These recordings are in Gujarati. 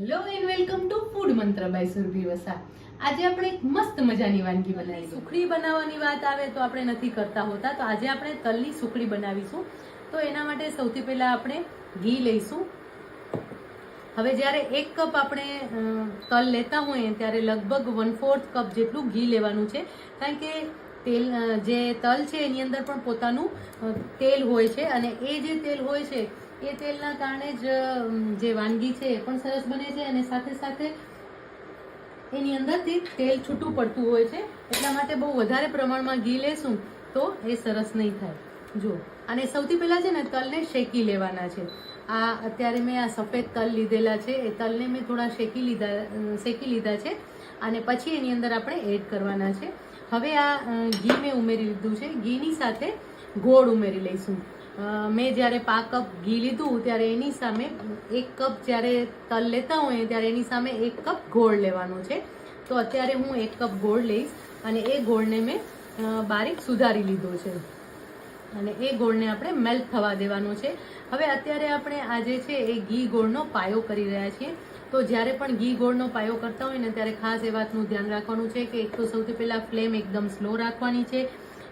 Hello and welcome to food Mantra by Surbhi Vasa આજે આપણે એક મસ્ત મજાની વાનગી બનાવી સુખડી બનાવવાની વાત આવે તો આપણે નથી કરતા હોતા, તો આજે આપણે તલની સુખડી બનાવીશું. તો એના માટે સૌથી પહેલાં આપણે ઘી લઈશું. હવે જ્યારે એક કપ આપણે તલ લેતા હોઈએ ત્યારે લગભગ વન ફોર્થ કપ જેટલું ઘી લેવાનું છે. કારણ કે તેલ જે તલ છે એની અંદર પણ પોતાનું તેલ હોય છે અને એ જે તેલ હોય છે એ તેલના કારણે જ જે વાનગી છે એ પણ સરસ બને છે અને સાથે સાથે એની અંદરથી તેલ છૂટું પડતું હોય છે. એટલા માટે બહુ વધારે પ્રમાણમાં ઘી લેશું તો એ સરસ નહીં થાય. જો અને સૌથી પહેલાં છે ને તલને શેકી લેવાના છે. આ અત્યારે મેં આ સફેદ તલ લીધેલા છે. એ તલને મેં થોડા શેકી લીધા શેકી લીધા છે. અને પછી એની અંદર આપણે એડ કરવાના છે. હવે આ ઘી મેં ઉમેરી લીધું છે. ઘીની સાથે ગોળ ઉમેરી લઈશું. મેં જ્યારે પા કપ ઘી લીધું, ત્યારે એની સામે એક કપ જ્યારે તલ લેતા હોય, ત્યારે એની સામે એક કપ ગોળ લેવાનો છે. તો અત્યારે હું એક કપ ગોળ લઈશ અને એ ગોળને મેં બારીક સુધારી લીધો છે. અને એ ગોળને આપણે મેલ્ટ થવા દેવાનો છે. હવે અત્યારે આપણે આજે છે એ ઘી ગોળનો પાયો કરી રહ્યા છીએ. તો જ્યારે પણ ઘી ગોળનો પાયો કરતા હોય ને, ત્યારે ખાસ એ વાતનું ધ્યાન રાખવાનું છે કે એક તો સૌથી પહેલાં ફ્લેમ એકદમ સ્લો રાખવાની છે.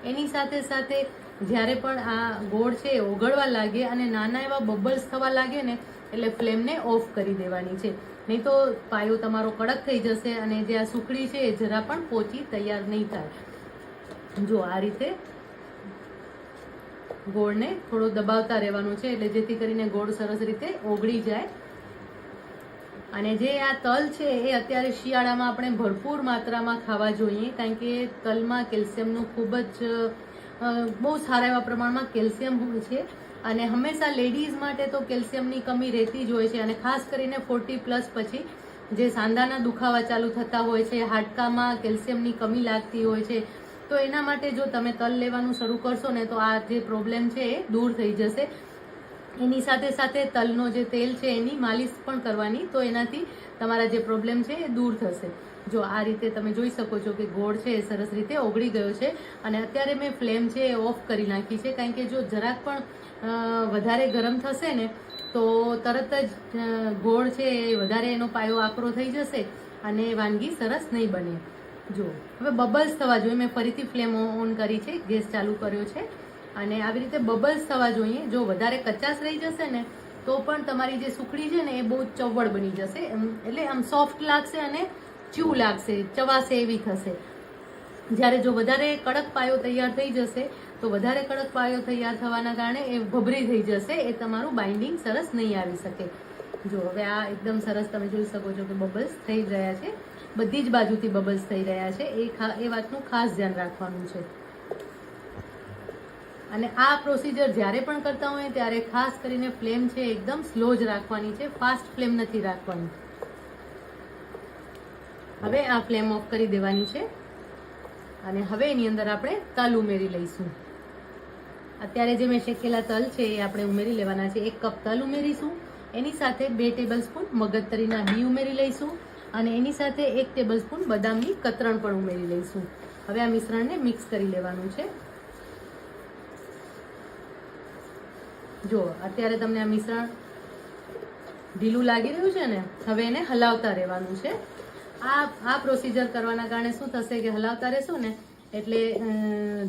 એની સાથે સાથે જ્યારે પણ આ ગોળ છે એ ઓગળવા લાગે અને નાના એવા બબલ્સ થવા લાગે ને, એટલે ફ્લેમને ઓફ કરી દેવાની છે. નહીં તો પાયો તમારો કડક થઈ જશે અને જે આ સુકડી છે એ જરા પણ પોચી તૈયાર નહીં થાય. જો આ રીતે ગોળને થોડો દબાવતા રહેવાનું છે, એટલે જેથી કરીને ગોળ સરસ રીતે ઓગળી જાય. અને જે આ તલ છે એ અત્યારે શિયાળામાં આપણે ભરપૂર માત્રામાં ખાવા જોઈએ, કારણ કે તલમાં કેલ્શિયમનું ખૂબ જ બહુ સારા એવા પ્રમાણમાં કેલ્શિયમ હોય છે. અને હંમેશા લેડીઝ માટે તો કેલ્શિયમની કમી રહેતી જ હોય છે. અને ખાસ કરીને ફોર્ટી પ્લસ પછી જે સાંધાના દુખાવા ચાલુ થતા હોય છે, હાડકામાં કેલ્શિયમની કમી લાગતી હોય છે. તો એના માટે જો તમે તલ લેવાનું શરૂ કરશો ને તો આ જે પ્રોબ્લેમ છે એ દૂર થઈ જશે. એની સાથે સાથે તલનો જે તેલ છે એની માલિશ પણ કરવાની. તો એનાથી તમારા જે પ્રોબ્લેમ છે એ દૂર થશે. જો આ રીતે તમે જોઈ શકો છો કે ગોળ છે એ સરસ રીતે ઓગળી ગયો છે અને અત્યારે મેં ફ્લેમ છે એ ઓફ કરી નાખી છે કારણ કે જો જરાક પણ વધારે ગરમ થશે ને, તો તરત જ ગોળ છે એ વધારે એનો પાયો આકરો થઈ જશે અને વાનગી સરસ નહીં બને. જો, હવે બબલ્સ થવા જોઈએ. મેં ફરીથી ફ્લેમ ઓન કરી છે, ગેસ ચાલુ કર્યો છે અને આવી રીતે બબલ્સ થવા જોઈએ. જો વધારે કચાશ રહી જશે ને, તો પણ તમારી જે સુખડી છે ને એ બહુ ચવડ બની જશે. એટલે આમ સોફ્ટ લાગશે અને ચ્યુ લાગશે, ચવાશે એવી થશે. જ્યારે જો વધારે કડક પાયો તૈયાર થઈ જશે, તો વધારે કડક પાયો તૈયાર થવાના કારણે એ ભભરી થઈ જશે, એ તમારું બાઇન્ડિંગ સરસ નહીં આવી શકે. જો હવે આ એકદમ સરસ તમે જોઈ શકો છો કે બબલ્સ થઈ રહ્યા છે. બધી જ બાજુથી બબલ્સ થઈ રહ્યા છે. એ એ વાતનું ખાસ ધ્યાન રાખવાનું છે. અને આ પ્રોસિજર જ્યારે પણ કરતા હોય, ત્યારે ખાસ કરીને ફ્લેમ છે, એકદમ સ્લો જ રાખવાની છે. ફાસ્ટ ફ્લેમ નથી રાખવાની. હવે આ ફ્લેમ ઓફ કરી દેવાની છે. અને હવે એની અંદર આપણે તલ ઉમેરી લઈશું. અત્યારે જે મેં શેકેલા તલ છે એ આપણે ઉમેરી લેવાના છે. એક કપ તલ ઉમેરીશું. એની સાથે બે ટેબલ સ્પૂન મગજતરીના બી ઉમેરી લઈશું. અને એની સાથે એક ટેબલ સ્પૂન બદામની કતરણ પણ ઉમેરી લઈશું. હવે આ મિશ્રણને મિક્સ કરી લેવાનું છે. જો, અત્યારે તમને આ મિશ્રણ ઢીલું લાગી રહ્યું છે ને, હવે એને હલાવતા રહેવાનું છે. આ આ પ્રોસિજર કરવાના કારણે શું થશે કે હલાવતા રહેશું ને, એટલે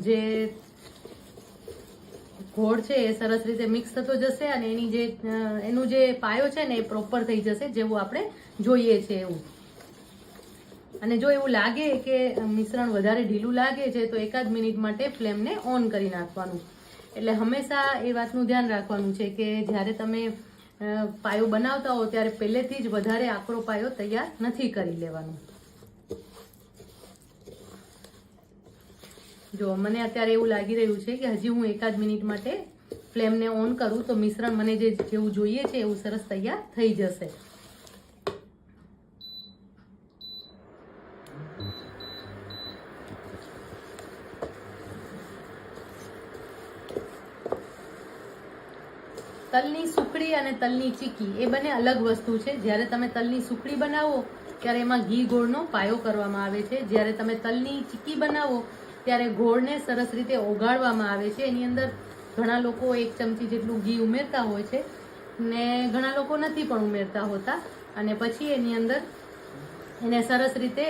જે ઘોળ છે એ સરસ રીતે મિક્સ થતો જશે અને એની જે એનું જે પાયો છે ને એ પ્રોપર થઈ જશે, જેવું આપણે જોઈએ છે એવું. અને જો એવું લાગે કે મિશ્રણ વધારે ઢીલું લાગે છે, તો એકાદ મિનિટ માટે ફ્લેમને ઓન કરી નાખવાનું. એટલે હંમેશા એ વાતનું ધ્યાન રાખવાનું છે કે જ્યારે તમે પાયો બનાવતા હો ત્યારે પહેલેથી જ વધારે આકરો પાયો તૈયાર નથી કરી લેવાનો. જો, મને અત્યારે એવું લાગી રહ્યું છે કે હજી હું એકાદ મિનિટ માટે ફ્લેમને ઓન કરું તો મિશ્રણ મને જે જેવું જોઈએ છે એવું સરસ તૈયાર થઈ જશે. તલની સુખડી અને તલની ચીકી, એ બંને અલગ વસ્તુ છે. જ્યારે તમે તલની સુખડી બનાવો, ત્યારે એમાં ઘી ગોળનો પાયો કરવામાં આવે છે. જ્યારે તમે તલની ચીકી બનાવો, ત્યારે ગોળને સરસ રીતે ઓગાળવામાં આવે છે. એની અંદર ઘણા લોકો એક ચમચી જેટલું ઘી ઉમેરતા હોય છે ને ઘણા લોકો નથી પણ ઉમેરતા હોતા. અને પછી એની અંદર એને સરસ રીતે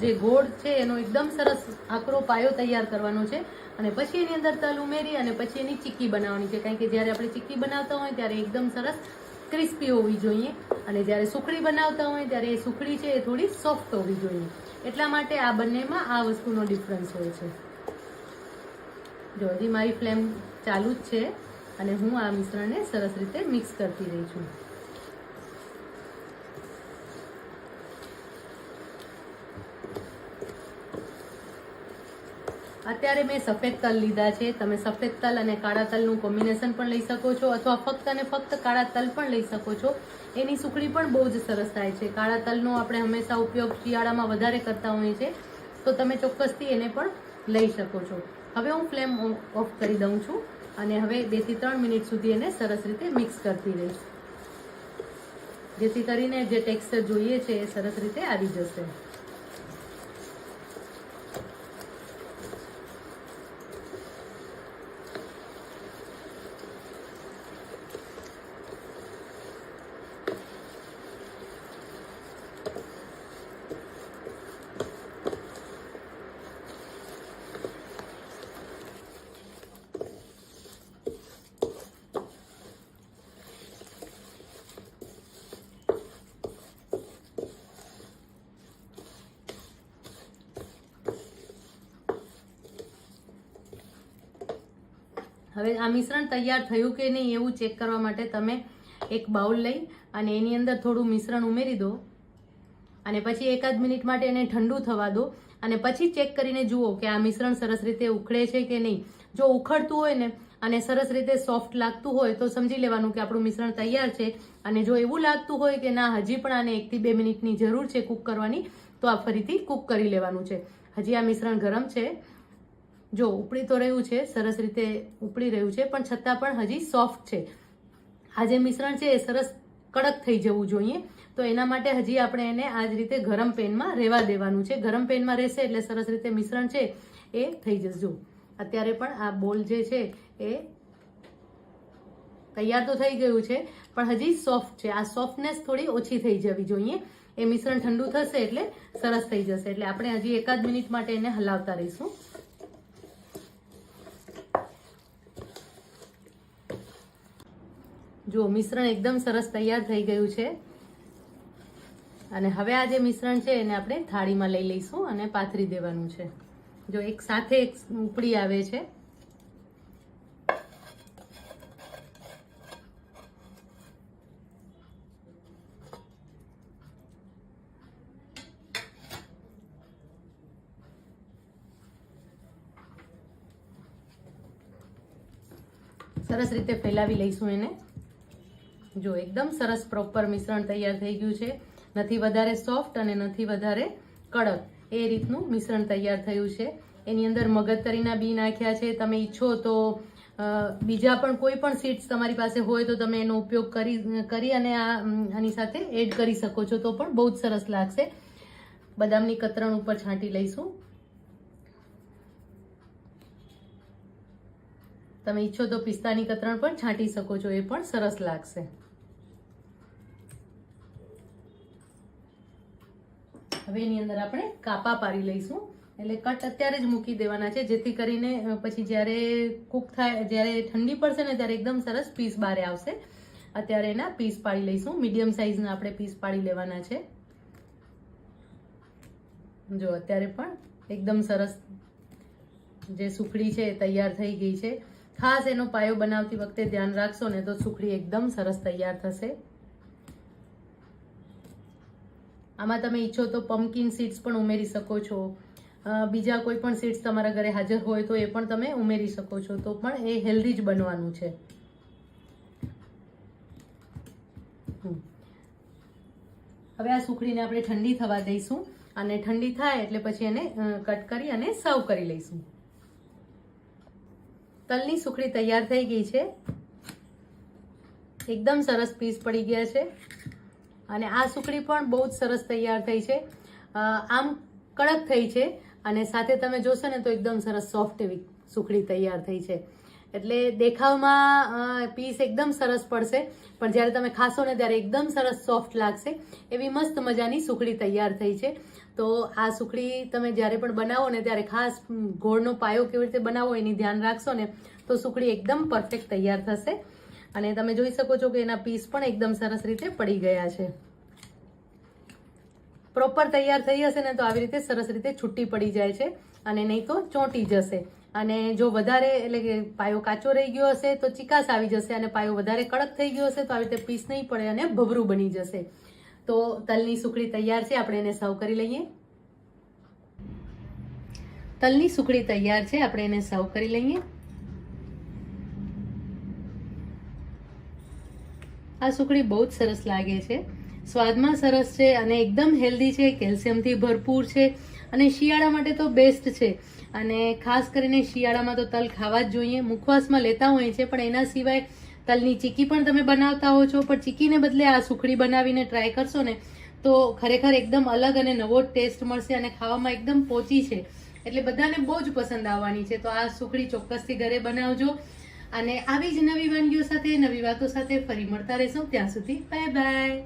જે ગોળ છે એનો એકદમ સરસ આકરો પાયો તૈયાર કરવાનો છે. અને પછી એની અંદર તલ ઉમેરી અને પછી એની ચીક્કી બનાવવાની છે. કારણ કે જ્યારે આપણે ચીક્કી બનાવતા હોય ત્યારે એકદમ સરસ ક્રિસ્પી હોવી જોઈએ. અને જ્યારે સુખડી બનાવતા હોય ત્યારે એ સુખડી છે એ થોડી સોફ્ટ હોવી જોઈએ. એટલા માટે આ બંનેમાં આ વસ્તુનો ડિફરન્સ હોય છે. જો, હજી મારી ફ્લેમ ચાલુ જ છે અને હું આ મિશ્રણને સરસ રીતે મિક્સ કરતી રહી છું. અત્યારે મેં સફેદ તલ લીધા છે. તમે સફેદ તલ અને કાળા તલનું કોમ્બિનેશન પણ લઈ શકો છો અથવા ફક્ત અને ફક્ત કાળા તલ પણ લઈ શકો છો. એની સુખડી પણ બહુ જ સરસ થાય છે. કાળા તલનો આપણે હંમેશા ઉપયોગ શિયાળામાં વધારે કરતા હોઈએ છીએ. તો તમે ચોક્કસથી એને પણ લઈ શકો છો. હવે હું ફ્લેમ ઓફ કરી દઉં છું અને હવે બેથી ત્રણ મિનિટ સુધી એને સરસ રીતે મિક્સ કરતી રહીશ. જેથી કરીને જે ટેક્સચર જોઈએ છે એ સરસ રીતે આવી જશે. હવે આ મિશ્રણ તૈયાર થયું કે નહીં એવું ચેક કરવા માટે તમે એક બાઉલ લઈ અને એની અંદર થોડું મિશ્રણ ઉમેરી દો. અને પછી એકાદ મિનિટ માટે એને ઠંડુ થવા દો. અને પછી ચેક કરીને જુઓ કે આ મિશ્રણ સરસ રીતે ઉખડે છે કે નહીં. જો ઉખડતું હોય ને અને સરસ રીતે સોફ્ટ લાગતું હોય તો સમજી લેવાનું કે આપણું મિશ્રણ તૈયાર છે. અને જો એવું લાગતું હોય કે ના, હજી પણ આને એકથી બે મિનિટની જરૂર છે કૂક કરવાની, તો આ ફરીથી કૂક કરી લેવાનું છે. હજી આ મિશ્રણ ગરમ છે. જો ઉપડી તો રહ્યું છે, સરસ રીતે ઉપડી રહ્યું છે, પણ છતાં પણ હજી સોફ્ટ છે. આ જે મિશ્રણ છે એ સરસ કડક થઈ જવું જોઈએ. તો એના માટે હજી આપણે એને આ જ રીતે ગરમ પેનમાં રહેવા દેવાનું છે. ગરમ પેનમાં રહેશે એટલે સરસ રીતે મિશ્રણ છે એ થઈ જશે. અત્યારે પણ આ બોલ જે છે એ તૈયાર તો થઈ ગયું છે, પણ હજી સોફ્ટ છે. આ સોફ્ટનેસ થોડી ઓછી થઈ જવી જોઈએ. એ મિશ્રણ ઠંડુ થશે એટલે સરસ થઈ જશે. એટલે આપણે હજી એકાદ મિનિટ માટે એને હલાવતા રહીશું. જો મિશ્રણ એકદમ સરસ તૈયાર થઈ ગયું છે. અને હવે આ જે મિશ્રણ છે, એને આપણે થાળીમાં લઈ લઈશું અને પાથરી દેવાનું છે. જો એક સાથે ઉપડી આવે છે. સરસ રીતે ફેલાવી લઈશું એને. જો એકદમ સરસ પ્રોપર મિશ્રણ તૈયાર થઈ ગયું છે. નથી વધારે સોફ્ટ અને નથી વધારે કડક. એ રીતનું મિશ્રણ તૈયાર થયું છે. એની અંદર મગજતરીના બી નાખ્યા છે. તમે ઈચ્છો તો બીજા પણ કોઈ પણ સીડ્સ તમારી પાસે હોય તો તમે એનો ઉપયોગ કરી કરી અને આની સાથે એડ કરી શકો છો. તો પણ બહુ જ સરસ લાગશે. બદામની કતરણ ઉપર છાંટી લઈશું. તમે ઈચ્છો તો પિસ્તાની કતરણ પણ છાંટી શકો છો. એ પણ સરસ લાગશે. હવે એની અંદર આપણે કાપા પાડી લઈશું. એટલે કટ અત્યારે જ મૂકી દેવાના છે, જેથી કરીને પછી જ્યારે કૂક થાય, જ્યારે ઠંડી પડશે ને ત્યારે એકદમ સરસ પીસ બારે આવશે. અત્યારે એના પીસ પાડી લઈશું. મીડિયમ સાઇઝના આપણે પીસ પાડી લેવાના છે. જો અત્યારે પણ એકદમ સરસ જે સુખડી છે એ તૈયાર થઈ ગઈ છે. ખાસ એનો પાયો બનાવતી વખતે ધ્યાન રાખશો ને તો સુખડી એકદમ સરસ તૈયાર થશે. આમાં તમે ઈચ્છો તો પમ્પકિન સીડ્સ પણ ઉમેરી શકો છો. બીજા કોઈ પણ સીડ્સ તમારા ઘરે હાજર હોય તો એ પણ તમે ઉમેરી શકો છો. તો પણ એ હેલ્ધી જ બનવાનું છે. હવે આ સુખડીને આપણે ઠંડી થવા દઈશું. અને ઠંડી થાય એટલે પછી એને કટ કરી અને સર્વ કરી લઈશું. તલની સુખડી તૈયાર થઈ ગઈ છે. એકદમ સરસ પીસ પડી ગયા છે. અને આ સુખડી પણ બહુ જ સરસ તૈયાર થઈ છે. આમ કડક થઈ છે અને સાથે તમે જોશો ને તો એકદમ સરસ સોફ્ટ એવી સુખડી તૈયાર થઈ છે. એટલે દેખાવમાં પીસ એકદમ સરસ પડશે, પણ જ્યારે તમે ખાશો ને ત્યારે એકદમ સરસ સોફ્ટ લાગશે. એવી મસ્ત મજાની સુખડી તૈયાર થઈ છે. તો આ સુખડી તમે જ્યારે પણ બનાવો ને ત્યારે ખાસ ગોળનો પાયો કેવી રીતે બનાવો એની ધ્યાન રાખશો ને તો સુખડી એકદમ પરફેક્ટ તૈયાર થશે. અને તમે જોઈ શકો છો કે એના પીસ પણ એકદમ સરસ રીતે પડી ગયા છે. પ્રોપર તૈયાર થઈ હશે ને તો આવી રીતે સરસ રીતે છૂટી પડી જાય છે અને નહીં તો ચોંટી જશે. અને જો વધારે એટલે કે પાયો કાચો રહી ગયો હશે તો ચિકાસ આવી જશે અને પાયો વધારે કડક થઈ ગયો હશે તો આવી રીતે પીસ નહીં પડે અને ભભરું બની જશે. તો તલની સુખડી તૈયાર છે, આપણે એને સર્વ કરી લઈએ. તલની સુખડી તૈયાર છે, આપણે એને સર્વ કરી લઈએ. આ સુખડી બહુ જ સરસ લાગે છે. સ્વાદમાં સરસ છે અને એકદમ હેલ્ધી છે, કેલ્શિયમથી ભરપૂર છે અને શિયાળા માટે તો બેસ્ટ છે. અને ખાસ કરીને શિયાળામાં તો તલ ખાવા જ જોઈએ, મુખવાસમાં લેતા હોય છે, પણ એના સિવાય તલની ચીકી પણ તમે બનાવતા હો છો. પણ ચીકીને બદલે આ સુખડી બનાવીને ટ્રાય કરશો ને, તો ખરેખર એકદમ અલગ અને નવો ટેસ્ટ મળશે અને ખાવામાં એકદમ પોચી છે. એટલે બધાને બહુ જ પસંદ આવવાની છે. તો આ સુખડી ચોક્કસથી ઘરે બનાવજો. અને આવી જ નવી વાનગીઓ સાથે, નવી વાતો સાથે ફરી મળતા રહેશું. ત્યાં સુધી બાય બાય